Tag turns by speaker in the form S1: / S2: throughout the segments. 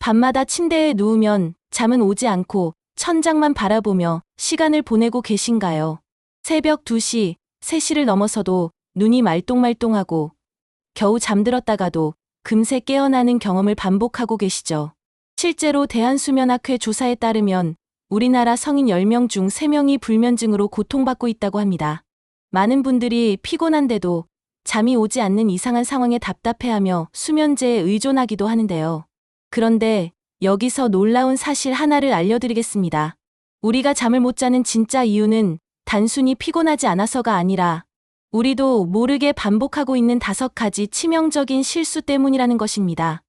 S1: 밤마다 침대에 누우면 잠은 오지 않고 천장만 바라보며 시간을 보내고 계신가요? 새벽 2시, 3시를 넘어서도 눈이 말똥말똥하고 겨우 잠들었다가도 금세 깨어나는 경험을 반복하고 계시죠. 실제로 대한수면학회 조사에 따르면 우리나라 성인 10명 중 3명이 불면증으로 고통받고 있다고 합니다. 많은 분들이 피곤한데도 잠이 오지 않는 이상한 상황에 답답해하며 수면제에 의존하기도 하는데요. 그런데 여기서 놀라운 사실 하나를 알려드리겠습니다. 우리가 잠을 못 자는 진짜 이유는 단순히 피곤하지 않아서가 아니라 우리도 모르게 반복하고 있는 다섯 가지 치명적인 실수 때문이라는 것입니다.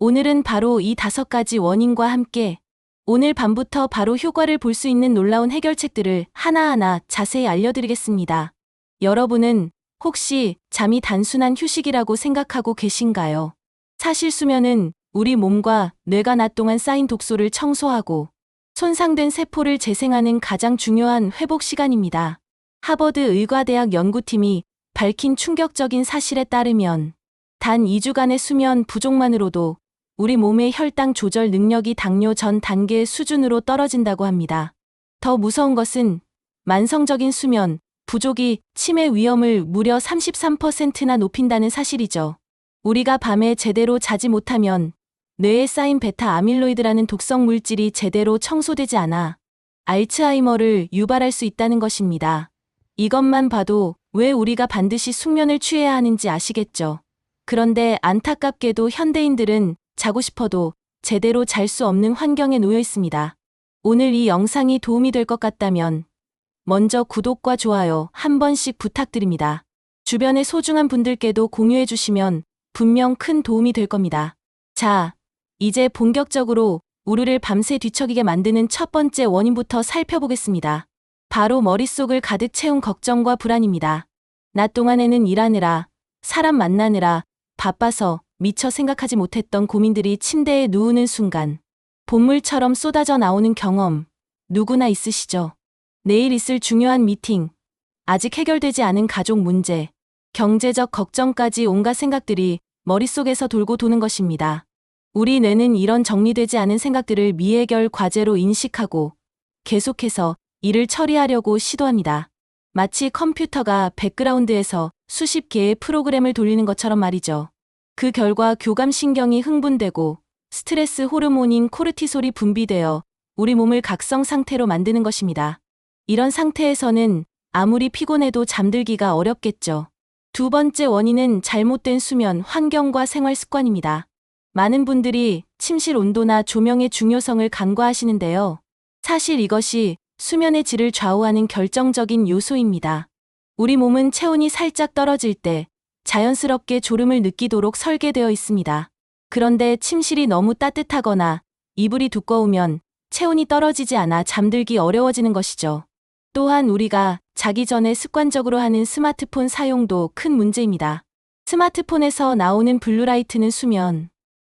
S1: 오늘은 바로 이 다섯 가지 원인과 함께 오늘 밤부터 바로 효과를 볼 수 있는 놀라운 해결책들을 하나하나 자세히 알려드리겠습니다. 여러분은 혹시 잠이 단순한 휴식이라고 생각하고 계신가요? 사실 수면은 우리 몸과 뇌가 낮 동안 쌓인 독소를 청소하고 손상된 세포를 재생하는 가장 중요한 회복 시간입니다. 하버드 의과대학 연구팀이 밝힌 충격적인 사실에 따르면 단 2주간의 수면 부족만으로도 우리 몸의 혈당 조절 능력이 당뇨 전 단계의 수준으로 떨어진다고 합니다. 더 무서운 것은 만성적인 수면 부족이 치매 위험을 무려 33%나 높인다는 사실이죠. 우리가 밤에 제대로 자지 못하면 뇌에 쌓인 베타 아밀로이드라는 독성 물질이 제대로 청소되지 않아 알츠하이머를 유발할 수 있다는 것입니다. 이것만 봐도 왜 우리가 반드시 숙면을 취해야 하는지 아시겠죠? 그런데 안타깝게도 현대인들은 자고 싶어도 제대로 잘 수 없는 환경에 놓여 있습니다. 오늘 이 영상이 도움이 될 것 같다면 먼저 구독과 좋아요 한 번씩 부탁드립니다. 주변의 소중한 분들께도 공유해 주시면 분명 큰 도움이 될 겁니다. 자, 이제 본격적으로 우르를 밤새 뒤척이게 만드는 첫 번째 원인부터 살펴보겠습니다. 바로 머릿속을 가득 채운 걱정과 불안입니다. 낮 동안에는 일하느라, 사람 만나느라, 바빠서 미처 생각하지 못했던 고민들이 침대에 누우는 순간, 본물처럼 쏟아져 나오는 경험, 누구나 있으시죠? 내일 있을 중요한 미팅, 아직 해결되지 않은 가족 문제, 경제적 걱정까지 온갖 생각들이 머릿속에서 돌고 도는 것입니다. 우리 뇌는 이런 정리되지 않은 생각들을 미해결 과제로 인식하고 계속해서 일을 처리하려고 시도합니다. 마치 컴퓨터가 백그라운드에서 수십 개의 프로그램을 돌리는 것처럼 말이죠. 그 결과 교감신경이 흥분되고 스트레스 호르몬인 코르티솔이 분비되어 우리 몸을 각성 상태로 만드는 것입니다. 이런 상태에서는 아무리 피곤해도 잠들기가 어렵겠죠. 두 번째 원인은 잘못된 수면 환경과 생활 습관입니다. 많은 분들이 침실 온도나 조명의 중요성을 간과하시는데요. 사실 이것이 수면의 질을 좌우하는 결정적인 요소입니다. 우리 몸은 체온이 살짝 떨어질 때 자연스럽게 졸음을 느끼도록 설계되어 있습니다. 그런데 침실이 너무 따뜻하거나 이불이 두꺼우면 체온이 떨어지지 않아 잠들기 어려워지는 것이죠. 또한 우리가 자기 전에 습관적으로 하는 스마트폰 사용도 큰 문제입니다. 스마트폰에서 나오는 블루라이트는 수면,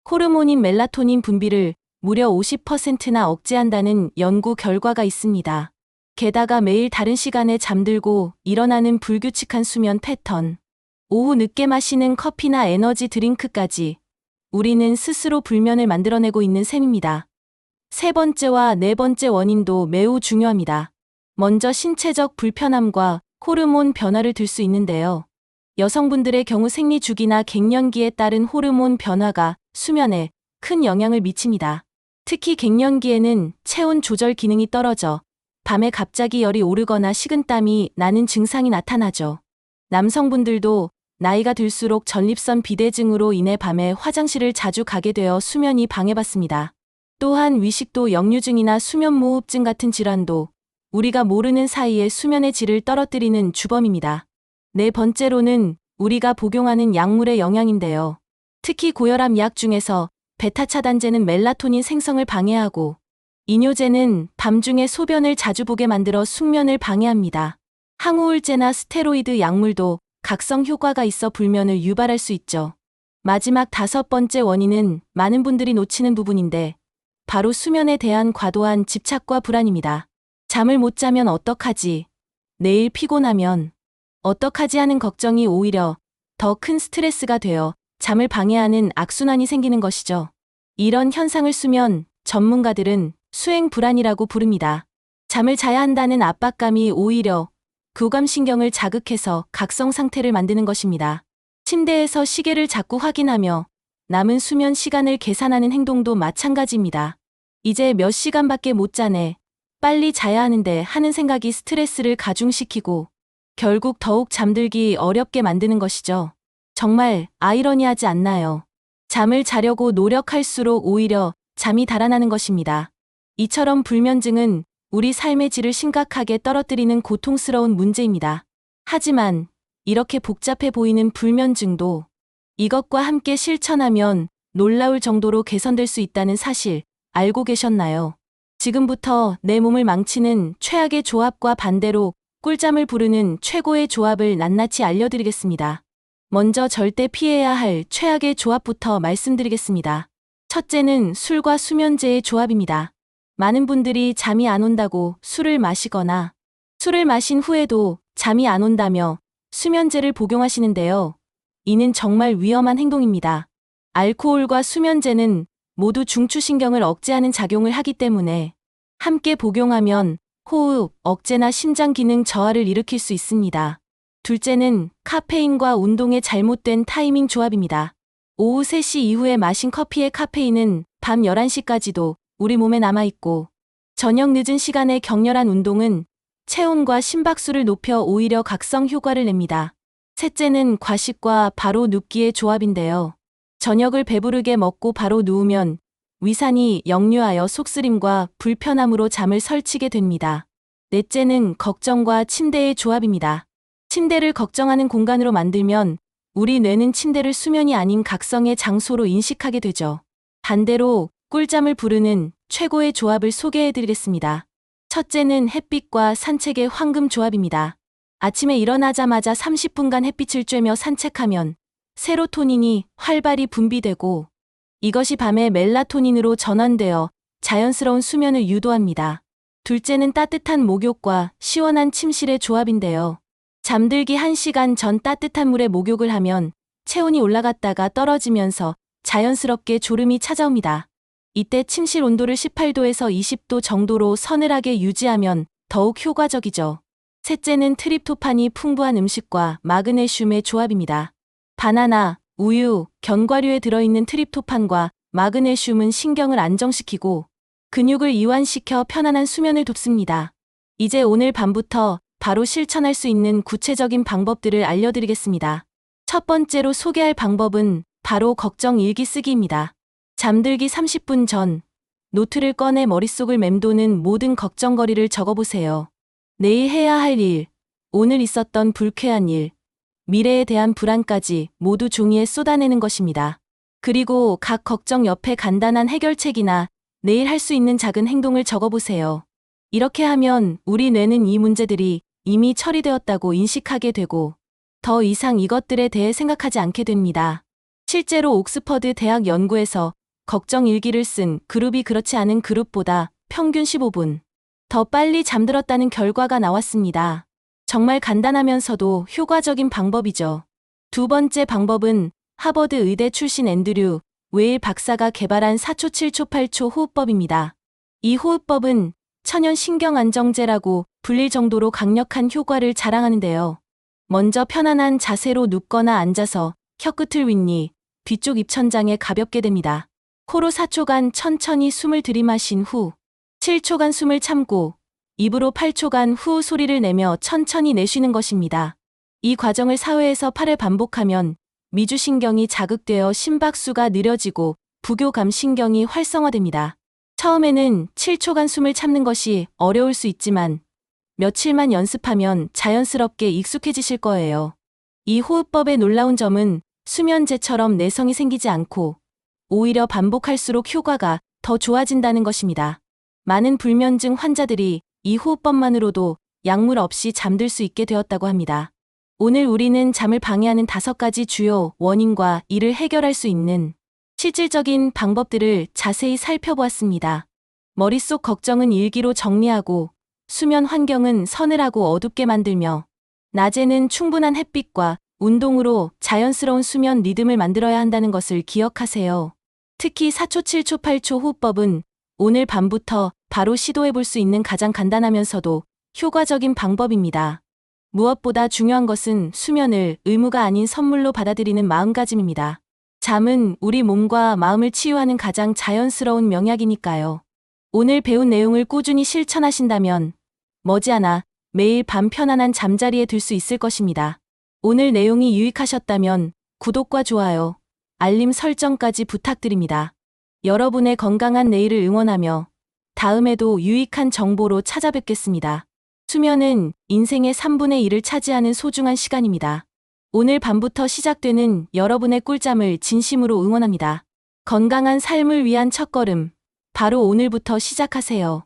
S1: 호르몬인 멜라토닌 분비를 무려 50%나 억제한다는 연구 결과가 있습니다. 게다가 매일 다른 시간에 잠들고 일어나는 불규칙한 수면 패턴, 오후 늦게 마시는 커피나 에너지 드링크까지 우리는 스스로 불면을 만들어내고 있는 셈입니다. 세 번째와 네 번째 원인도 매우 중요합니다. 먼저 신체적 불편함과 호르몬 변화를 들 수 있는데요. 여성분들의 경우 생리 주기나 갱년기에 따른 호르몬 변화가 수면에 큰 영향을 미칩니다. 특히 갱년기에는 체온 조절 기능이 떨어져 밤에 갑자기 열이 오르거나 식은땀이 나는 증상이 나타나죠. 남성분들도 나이가 들수록 전립선 비대증으로 인해 밤에 화장실을 자주 가게 되어 수면이 방해받습니다. 또한 위식도 역류증이나 수면무호흡증 같은 질환도 우리가 모르는 사이에 수면의 질을 떨어뜨리는 주범입니다. 네 번째로는 우리가 복용하는 약물의 영향인데요. 특히 고혈압 약 중에서 베타 차단제는 멜라토닌 생성을 방해하고 이뇨제는 밤중에 소변을 자주 보게 만들어 숙면을 방해합니다. 항우울제나 스테로이드 약물도 각성 효과가 있어 불면을 유발할 수 있죠. 마지막 다섯 번째 원인은 많은 분들이 놓치는 부분인데 바로 수면에 대한 과도한 집착과 불안입니다. 잠을 못 자면 어떡하지? 내일 피곤하면 어떡하지 하는 걱정이 오히려 더 큰 스트레스가 되어 잠을 방해하는 악순환이 생기는 것이죠. 이런 현상을 수면 전문가들은 수행 불안이라고 부릅니다. 잠을 자야 한다는 압박감이 오히려 교감신경을 자극해서 각성 상태를 만드는 것입니다. 침대에서 시계를 자꾸 확인하며 남은 수면 시간을 계산하는 행동도 마찬가지입니다. 이제 몇 시간밖에 못 자네. 빨리 자야 하는데 하는 생각이 스트레스를 가중시키고 결국 더욱 잠들기 어렵게 만드는 것이죠. 정말 아이러니하지 않나요? 잠을 자려고 노력할수록 오히려 잠이 달아나는 것입니다. 이처럼 불면증은 우리 삶의 질을 심각하게 떨어뜨리는 고통스러운 문제입니다. 하지만 이렇게 복잡해 보이는 불면증도 이것과 함께 실천하면 놀라울 정도로 개선될 수 있다는 사실 알고 계셨나요? 지금부터 내 몸을 망치는 최악의 조합과 반대로 꿀잠을 부르는 최고의 조합을 낱낱이 알려드리겠습니다. 먼저 절대 피해야 할 최악의 조합부터 말씀드리겠습니다. 첫째는 술과 수면제의 조합입니다. 많은 분들이 잠이 안 온다고 술을 마시거나 술을 마신 후에도 잠이 안 온다며 수면제를 복용하시는데요. 이는 정말 위험한 행동입니다. 알코올과 수면제는 모두 중추신경을 억제하는 작용을 하기 때문에 함께 복용하면 호흡, 억제나 심장 기능 저하를 일으킬 수 있습니다. 둘째는 카페인과 운동의 잘못된 타이밍 조합입니다. 오후 3시 이후에 마신 커피의 카페인은 밤 11시까지도 우리 몸에 남아있고 저녁 늦은 시간에 격렬한 운동은 체온과 심박수를 높여 오히려 각성 효과를 냅니다. 셋째는 과식과 바로 눕기의 조합인데요. 저녁을 배부르게 먹고 바로 누우면 위산이 역류하여 속쓰림과 불편함으로 잠을 설치게 됩니다. 넷째는 걱정과 침대의 조합입니다. 침대를 걱정하는 공간으로 만들면 우리 뇌는 침대를 수면이 아닌 각성의 장소로 인식하게 되죠. 반대로 꿀잠을 부르는 최고의 조합을 소개해 드리겠습니다. 첫째는 햇빛과 산책의 황금 조합입니다. 아침에 일어나자마자 30분간 햇빛을 쬐며 산책하면 세로토닌이 활발히 분비되고 이것이 밤에 멜라토닌으로 전환되어 자연스러운 수면을 유도합니다. 둘째는 따뜻한 목욕과 시원한 침실의 조합인데요. 잠들기 1시간 전 따뜻한 물에 목욕을 하면 체온이 올라갔다가 떨어지면서 자연스럽게 졸음이 찾아옵니다. 이때 침실 온도를 18도에서 20도 정도로 서늘하게 유지하면 더욱 효과적이죠. 셋째는 트립토판이 풍부한 음식과 마그네슘의 조합입니다. 바나나, 우유, 견과류에 들어있는 트립토판과 마그네슘은 신경을 안정시키고 근육을 이완시켜 편안한 수면을 돕습니다. 이제 오늘 밤부터 바로 실천할 수 있는 구체적인 방법들을 알려드리겠습니다. 첫 번째로 소개할 방법은 바로 걱정 일기 쓰기입니다. 잠들기 30분 전 노트를 꺼내 머릿속을 맴도는 모든 걱정거리를 적어보세요. 내일 해야 할 일, 오늘 있었던 불쾌한 일, 미래에 대한 불안까지 모두 종이에 쏟아내는 것입니다. 그리고 각 걱정 옆에 간단한 해결책이나 내일 할 수 있는 작은 행동을 적어보세요. 이렇게 하면 우리 뇌는 이 문제들이 이미 처리되었다고 인식하게 되고 더 이상 이것들에 대해 생각하지 않게 됩니다. 실제로 옥스퍼드 대학 연구에서 걱정 일기를 쓴 그룹이 그렇지 않은 그룹보다 평균 15분 더 빨리 잠들었다는 결과가 나왔습니다. 정말 간단하면서도 효과적인 방법이죠. 두 번째 방법은 하버드 의대 출신 앤드류 웨일 박사가 개발한 4초, 7초, 8초 호흡법입니다. 이 호흡법은 천연 신경안정제라고 불릴 정도로 강력한 효과를 자랑하는데요. 먼저 편안한 자세로 눕거나 앉아서 혀끝을 윗니, 뒤쪽 입천장에 가볍게 댑니다. 코로 4초간 천천히 숨을 들이마신 후 7초간 숨을 참고 입으로 8초간 후 소리를 내며 천천히 내쉬는 것입니다. 이 과정을 사회에서 8회 반복하면 미주신경이 자극되어 심박수가 느려지고 부교감 신경이 활성화됩니다. 처음에는 7초간 숨을 참는 것이 어려울 수 있지만 며칠만 연습하면 자연스럽게 익숙해지실 거예요. 이 호흡법의 놀라운 점은 수면제처럼 내성이 생기지 않고 오히려 반복할수록 효과가 더 좋아진다는 것입니다. 많은 불면증 환자들이 이 호흡법만으로도 약물 없이 잠들 수 있게 되었다고 합니다. 오늘 우리는 잠을 방해하는 다섯 가지 주요 원인과 이를 해결할 수 있는 실질적인 방법들을 자세히 살펴보았습니다. 머릿속 걱정은 일기로 정리하고 수면 환경은 서늘하고 어둡게 만들며 낮에는 충분한 햇빛과 운동으로 자연스러운 수면 리듬을 만들어야 한다는 것을 기억하세요. 특히 4초, 7초, 8초 호흡법은 오늘 밤부터 바로 시도해 볼 수 있는 가장 간단하면서도 효과적인 방법입니다. 무엇보다 중요한 것은 수면을 의무가 아닌 선물로 받아들이는 마음가짐입니다. 잠은 우리 몸과 마음을 치유하는 가장 자연스러운 명약이니까요. 오늘 배운 내용을 꾸준히 실천하신다면 머지않아 매일 밤 편안한 잠자리에 들 수 있을 것입니다. 오늘 내용이 유익하셨다면 구독과 좋아요, 알림 설정까지 부탁드립니다. 여러분의 건강한 내일을 응원하며 다음에도 유익한 정보로 찾아뵙겠습니다. 수면은 인생의 3분의 1을 차지하는 소중한 시간입니다. 오늘 밤부터 시작되는 여러분의 꿀잠을 진심으로 응원합니다. 건강한 삶을 위한 첫걸음, 바로 오늘부터 시작하세요.